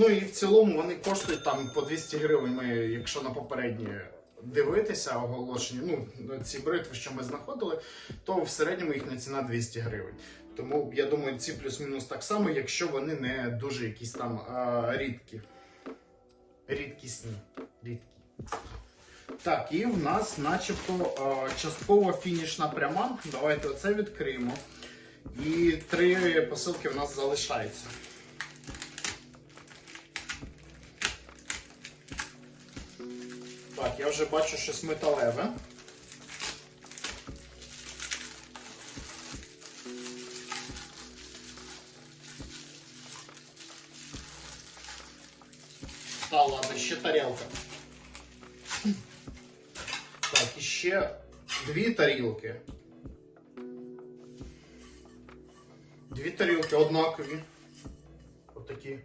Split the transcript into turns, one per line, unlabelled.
Ну і в цілому вони коштують там по 200 гривень. Якщо на попередні дивитися оголошення, ну ці бритви, що ми знаходили, то в середньому їхня ціна 200 гривень. Тому я думаю, ці плюс-мінус так само, якщо вони не дуже якісь там а, рідкі. Рідкісні. Рідкі. Так, і в нас начебто а, частково фінішна пряма. Давайте оце відкриємо. І три посилки в нас залишаються. Так, я вже бачу щось металеве. Та ладно, ще тарілка. Так, і ще дві тарілки. Дві тарілки однакові. Отакі.